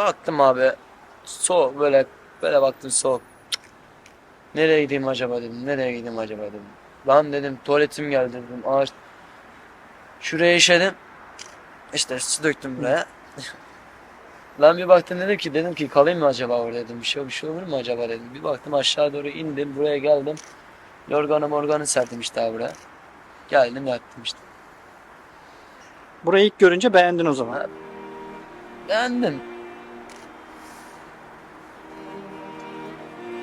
Baktım abi. Soğuk böyle böyle baktım soğuk. Nereye gideyim acaba dedim. Nereye gideyim acaba dedim. Lan dedim tuvaletim geldi dedim. Ağaç. Şuraya işedim. İşte su döktüm buraya. Lan bir baktım dedim ki dedim ki kalayım mı acaba orada dedim. Bir şey bir şey olur mu acaba dedim. Bir baktım aşağı doğru indim buraya geldim. Yorganı morganı serdim işte abi buraya. Geldim yattım işte. Burayı ilk görünce beğendin o zaman. Ha. Beğendim.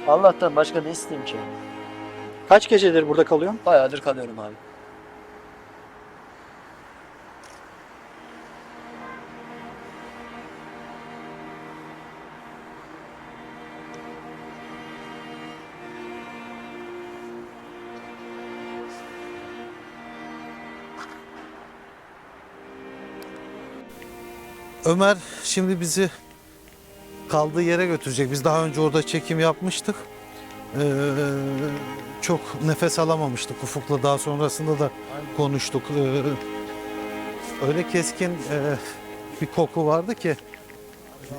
Allah'tan başka ne isteyeyim ki? Kaç gecedir burada kalıyorsun? Bayağıdır kalıyorum abi. Ömer şimdi bizi kaldığı yere götürecek. Biz daha önce orada çekim yapmıştık. Ee, çok nefes alamamıştık Ufuk'la. Daha sonrasında da konuştuk. Ee, öyle keskin e, bir koku vardı ki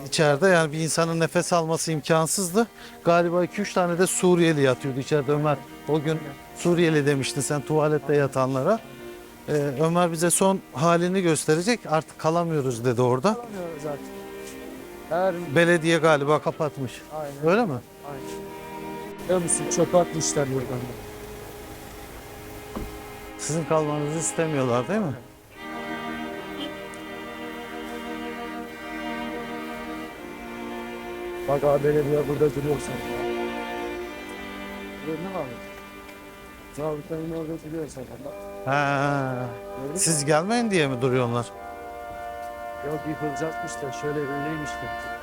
içeride yani bir insanın nefes alması imkansızdı. Galiba 2-3 tane de Suriyeli yatıyordu içeride Ömer. O gün Suriyeli demiştin sen tuvalette yatanlara. Ee, Ömer bize son halini gösterecek. Artık kalamıyoruz dedi orada. Zaten. Her Belediye galiba kapatmış. aynen. Öyle mi? Biliyor musun çöpe atmışlar buradan. Sizin kalmanızı istemiyorlar değil mi? Bak abi belediye burada duruyorsun. Ne var? Zabıtanın orada duruyorsun. Ha. Siz gelmeyin diye mi duruyorlar? Yok yıkılacakmış da şöyle öyleymiş de.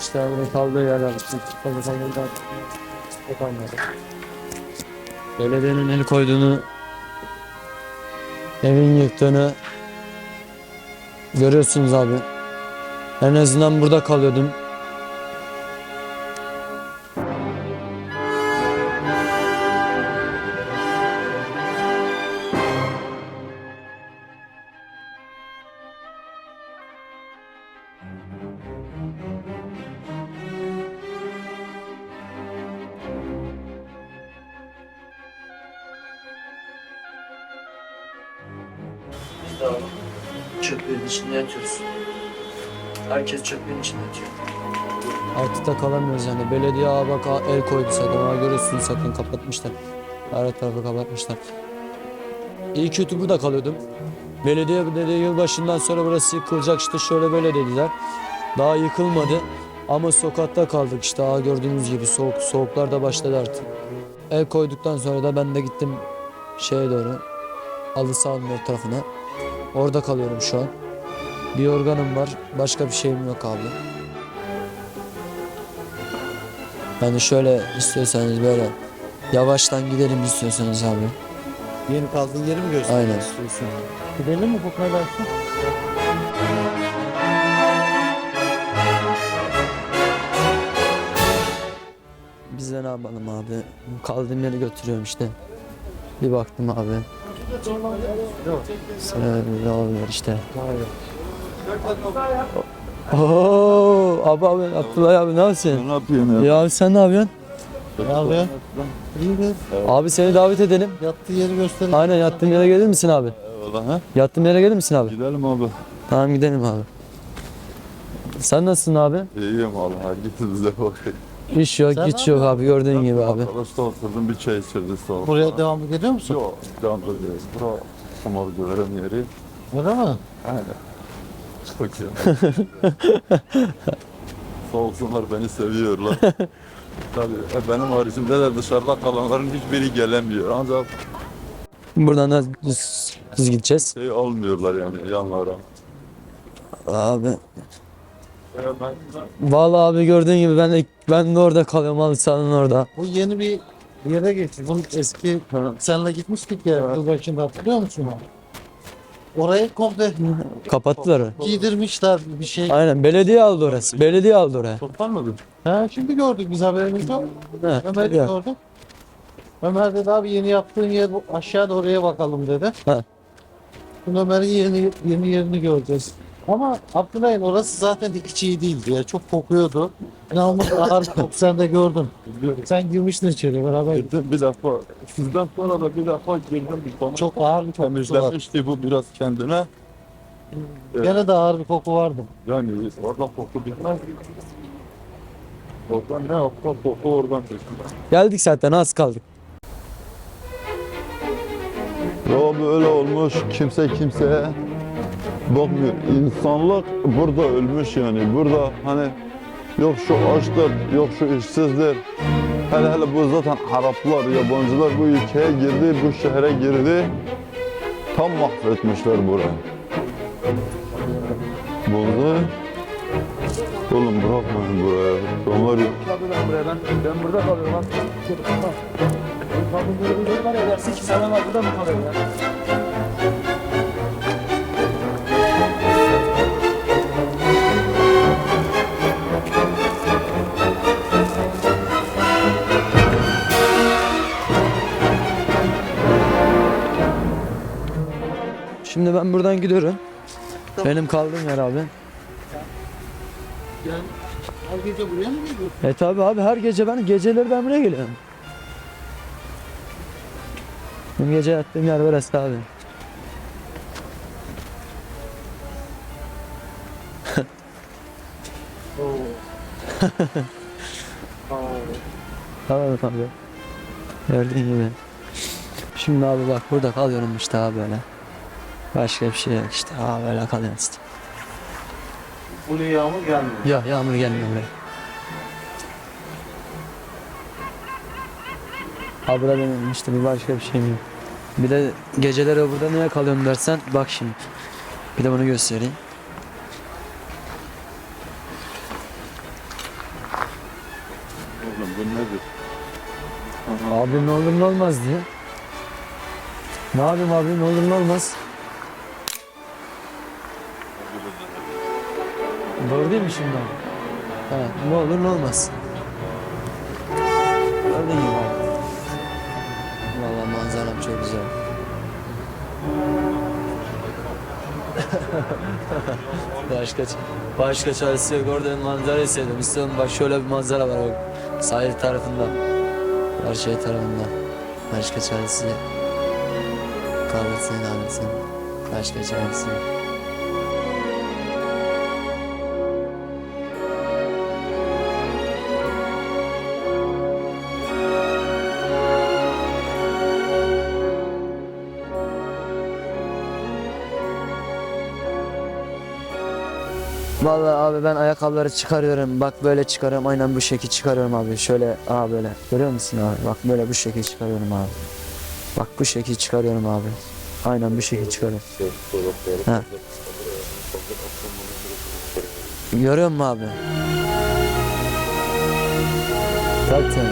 İşte burada kaldığı yer almıştık. Kalırsan buradan çıkamaydı. Belediyenin el koyduğunu, evin yıktığını görüyorsunuz abi. En azından burada kalıyordum. Abi çöplerin içinde yatıyoruz. Herkes çöplerin içinde yatıyor. Artık da kalamıyoruz yani. Belediye ağa bak el koydu zaten. Ona görüyorsunuz zaten kapatmışlar. Her tarafı kapatmışlar. İyi kötü burada kalıyordum. Belediye dedi yılbaşından sonra burası yıkılacak işte şöyle böyle dediler. Daha yıkılmadı. Ama sokakta kaldık işte ağa gördüğünüz gibi soğuk soğuklar da başladı artık. El koyduktan sonra da ben de gittim şeye doğru. Alı Sağlık tarafına. Orada kalıyorum şu an. Bir organım var. Başka bir şeyim yok abi. Yani şöyle istiyorsanız böyle yavaştan gidelim istiyorsanız abi. Yeni kaldığın yeri mi göstermek Aynen. istiyorsun? Gidelim mi bu kadar? Biz de ne yapalım abi? Kaldığım yere götürüyorum işte. Bir baktım abi. Selam oluyor işte. Oo, abi abi Abdullah abi ne yapıyorsun? Ne yapıyorsun ya? Ya abi sen ne yapıyorsun? Ne yapıyorsun? İyidir. Abi seni davet edelim. Yattığı yeri gösterin. Aynen yattığım yere gelir misin abi? Eyvallah ha? Yattığım yere gelir misin abi? Gidelim abi. Tamam gidelim abi. Sen nasılsın abi? İyiyim Allah. Git bize bakayım. İş yok, Sen güç yok abi gördüğün gibi abi. Arkadaşla oturdum bir çay içirdi sağ ol. Buraya devamlı geliyor musun? Yok. Devam ediyoruz. Bura kumarcıların yeri. Öyle mi? Aynen. Çok iyi. sağ olsunlar beni seviyorlar. Tabii e, benim haricimde de dışarıda kalanların hiçbiri gelemiyor. Ancak Buradan da düz, düz gideceğiz. şey almıyorlar yani yanlara. Abi. Vallahi abi gördüğün gibi ben de, ben de orada kalıyorum halı sahanın orada. Bu yeni bir yere geçti. Bunun eski senle gitmiştik ya yıl başında hatırlıyor musun? orayı komple Kapattılar giydirmişler bir şey. Aynen belediye aldı orası. Belediye aldı oraya. Toplanmadın. Ha, şimdi gördük biz haberimiz yok. Ömer'i ya. gördüm. Ömer dedi abi yeni yaptığın yer bu- aşağıda oraya bakalım dedi. Ha. Şimdi Ömer'in yeni, yeni yerini göreceğiz. Ama Abdülhayin orası zaten hiç iyi değildi ya. Çok kokuyordu. İnanılmaz ağır bir koku sen de gördün. Biliyorum. Sen girmiştin içeri beraber. Girdim bir defa. Sizden sonra da bir defa girdim. Bir bana Çok ağır bir kokusu var. temizlemişti bu biraz kendine. Evet. Gene de ağır bir koku vardı. Yani orada koku bitmez. Oradan ne yapsa koku oradan çıkıyor. Geldik zaten az kaldık. Ya böyle olmuş kimse kimseye bakmıyor. İnsanlık burada ölmüş yani. Burada hani yok şu açtır, yok şu işsizdir. Hele hele bu zaten Araplar, yabancılar bu ülkeye girdi, bu şehre girdi. Tam mahvetmişler burayı. Bunu Oğlum bırakmayın buraya. Onlar Ben burada kalıyorum lan. Kadınları bir var ya dersin ki sana burada mı kalıyor ya? Şimdi ben buradan gidiyorum. Benim kaldığım yer abi. Yani her gece buraya mı geliyorsun? E tabi abi her gece ben geceleri ben buraya geliyorum. Benim gece yattığım yer burası abi. Tamam abi. Gördüğün gibi. Şimdi abi bak burada kalıyorum işte abi böyle. Başka bir şey yok işte abi böyle kalıyorum işte. Buraya yağmur gelmiyor. Ya yağmur gelmiyor buraya. Ha burada benim işte bir başka bir şeyim yok. Bir de geceleri burada niye kalıyorum dersen bak şimdi. Bir de bunu göstereyim. Oğlum bu nedir? Abi ne olur ne olmaz diye. Ne yapayım abi ne olur ne olmaz. Doğru değil mi şimdi abi? Ha, ne olur ne olmaz. Gördüğün gibi abi. Valla manzaram çok güzel. başka başka çaresi yok orada manzara istedim. İstedim bak şöyle bir manzara var bak. Sahil tarafında. Her şey tarafında. Başka çaresi yok. Kahretsin haklısın. Başka çaresi yok. Vallahi abi ben ayakkabıları çıkarıyorum. Bak böyle çıkarıyorum. Aynen bu şekil çıkarıyorum abi. Şöyle aa böyle. Görüyor musun abi? Bak böyle bu şekil çıkarıyorum abi. Bak bu şekil çıkarıyorum abi. Aynen bu şekil çıkarıyorum. Ha. Görüyor musun abi? Zaten.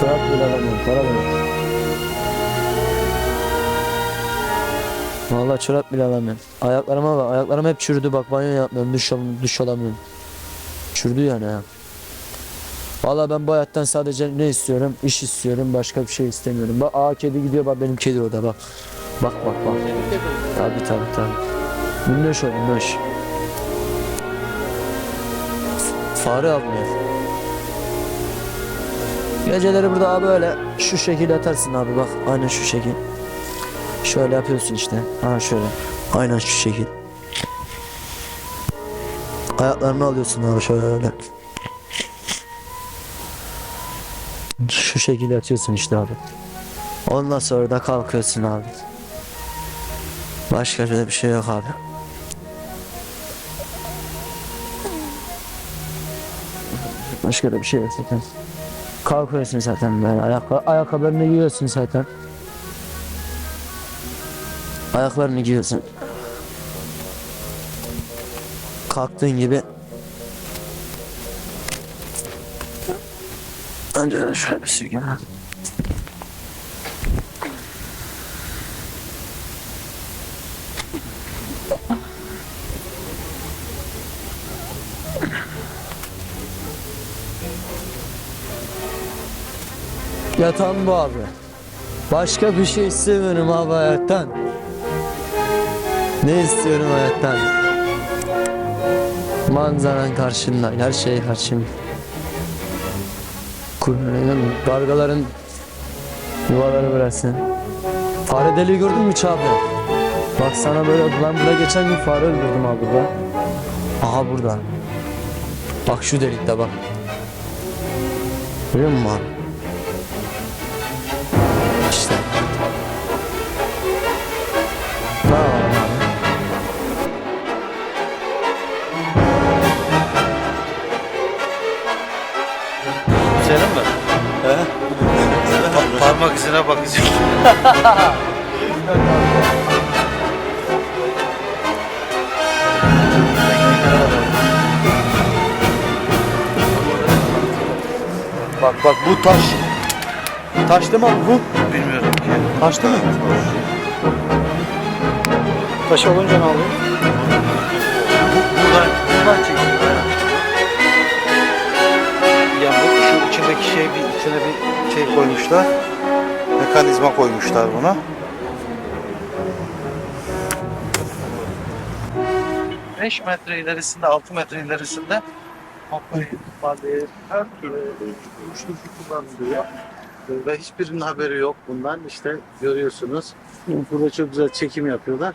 Çorap bile alamıyorum. Para bile. Vallahi çorap bile alamıyorum. Ayaklarıma bak. Ayaklarım hep çürüdü bak. Banyo yapmıyorum. Duş, al duş alamıyorum. Çürüdü yani ha. Vallahi ben bu hayattan sadece ne istiyorum? İş istiyorum. Başka bir şey istemiyorum. Bak aa kedi gidiyor bak benim kedi orada bak. Bak bak bak. Tabi tabi tabi. Minnoş o minnoş. Fare avlıyor. Geceleri burada abi böyle şu şekilde yatarsın abi bak. Aynen şu şekil. Şöyle yapıyorsun işte. Ha şöyle. Aynen şu şekil. Ayaklarını alıyorsun abi şöyle. Şu şekilde yatıyorsun işte abi. Ondan sonra da kalkıyorsun abi. Başka bir şey yok abi. Başka da bir şey yok zaten. Kalkıyorsun zaten böyle. Ayak ayakkabılarını giyiyorsun zaten. Ayaklarını giyersin. Kalktığın gibi Önce şöyle bir şey sürgün. Yatan bu abi. Başka bir şey istemiyorum abi hayattan. Ne istiyorum hayattan? Manzaran karşında, her şey karşımda. Kurbanın, gargaların yuvaları burası. Fare deliği gördün mü hiç abi? Bak sana böyle, ben burada geçen gün fare öldürdüm abi burada. Aha burada. Bak şu delikte bak. Görüyor musun abi? Parmak izine bakacağım. Bak bak bu taş. Taş değil mi abi bu? Bilmiyorum ki. Taş değil mi? Taş olunca ne oluyor? Buradan, buradan çekiyor. Yani bu, şu içindeki şey bir içine bir şey koymuşlar. Mekanizma koymuşlar buna. Beş metre ilerisinde, altı metre ilerisinde her türlü uyuşturucu kullanılıyor. Ve hiçbirinin haberi yok bundan. İşte görüyorsunuz. Burada çok güzel çekim yapıyorlar.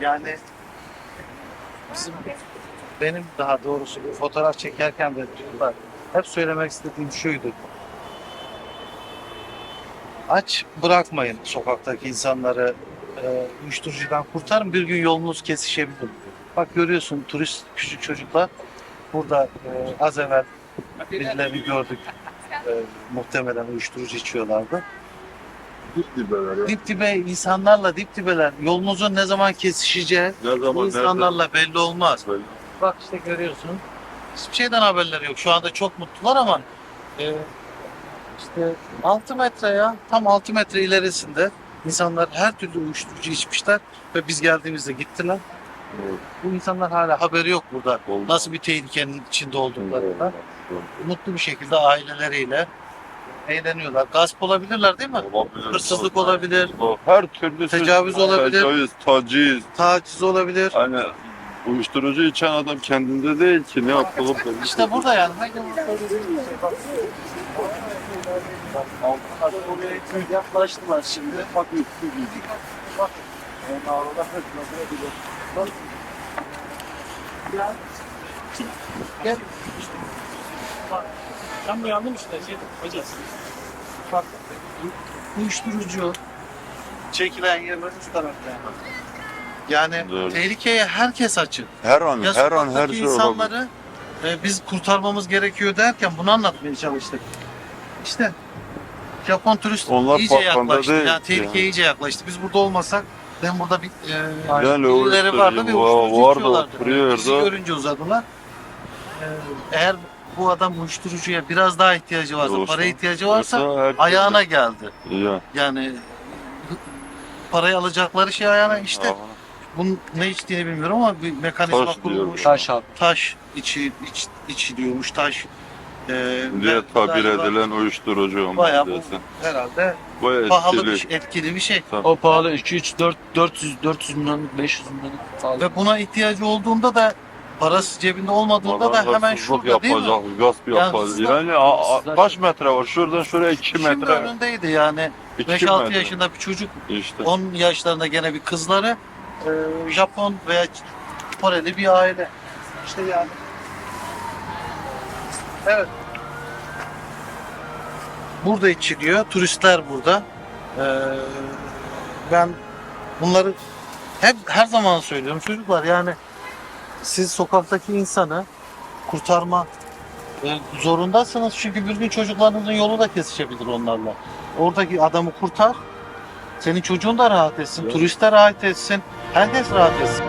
Yani bizim benim daha doğrusu fotoğraf çekerken de diyorlar. Hep söylemek istediğim şuydu. Aç bırakmayın sokaktaki insanları e, uyuşturucudan kurtarın bir gün yolunuz kesişebilir. Bak görüyorsun turist küçük çocuklar burada e, az evvel birilerini gördük. E, muhtemelen uyuşturucu içiyorlardı. Dip dibe insanlarla dip dibeler. Yolunuzun ne zaman kesişeceği Ne bu insanlarla belli olmaz. Bak işte görüyorsun. Hiçbir şeyden haberleri yok. Şu anda çok mutlular ama e, işte 6 metre ya tam 6 metre ilerisinde insanlar her türlü uyuşturucu içmişler ve biz geldiğimizde gittiler. Bu insanlar hala haberi yok burada. Nasıl bir tehlikenin içinde olduklarından. Mutlu bir şekilde aileleriyle eğleniyorlar. Gasp olabilirler değil mi? Hırsızlık olabilir, Her türlü Tecavüz olabilir. Tecavüz, taciz. taciz olabilir. Hani uyuşturucu içen adam kendinde değil ki ne belli. İşte burada yani. Yaklaştılar şimdi. Bak Bak. Bak. Ya. Gel. Bak. Tam uyandım işte. Şey, hocam. Bak. Uyuşturucu çekilen yer üst tarafta. Yani Doğru. tehlikeye herkes açık. Her an, Ya her an her sokaktaki şey olabilir. insanları e, biz kurtarmamız gerekiyor derken bunu anlatmaya çalıştık. İşte Japon turist Onlar iyice farkında yaklaştı. değil Yani tehlikeye iyice yaklaştı. Biz burada olmasak ben burada bir e, Yani o birileri vardı ve var- uyuşturucu vardı, içiyorlardı. Bizi görünce uzadılar. E, eğer bu adam uyuşturucuya biraz daha ihtiyacı varsa, Olsa- paraya ihtiyacı varsa Yoksa her ayağına geldi. Ya. Yani parayı alacakları şey ayağına işte Aha. bunun ne içtiğini bilmiyorum ama bir mekanizma Taş kurulmuş. Taş abi. taş içi iç, içiliyormuş taş. Ee, diye ve tabir galiba edilen uyuşturucu Bayağı bu maddesi. herhalde Bu pahalı bir etkili. şey, etkili bir şey. O pahalı 2 3 4 400 400 milyon 500 milyon pahalı. Ve buna ihtiyacı olduğunda da parası cebinde olmadığında da hemen Hırsızlık şurada değil mi? yapacak, gasp yapacak. hırsızlar- Yani a- a- kaç metre var? Şuradan şuraya 2 Şimdi metre. önündeydi yani 2 5-6 metre. yaşında bir çocuk İşte. 10 yaşlarında gene bir kızları e, Japon veya Koreli bir aile. İşte yani. Evet. Burada içiliyor. Turistler burada. Ee, ben bunları hep her zaman söylüyorum çocuklar yani siz sokaktaki insanı kurtarma e, zorundasınız çünkü bir gün çocuklarınızın yolu da kesişebilir onlarla. Oradaki adamı kurtar. Senin çocuğun da rahat etsin, turist de rahat etsin, herkes rahat etsin.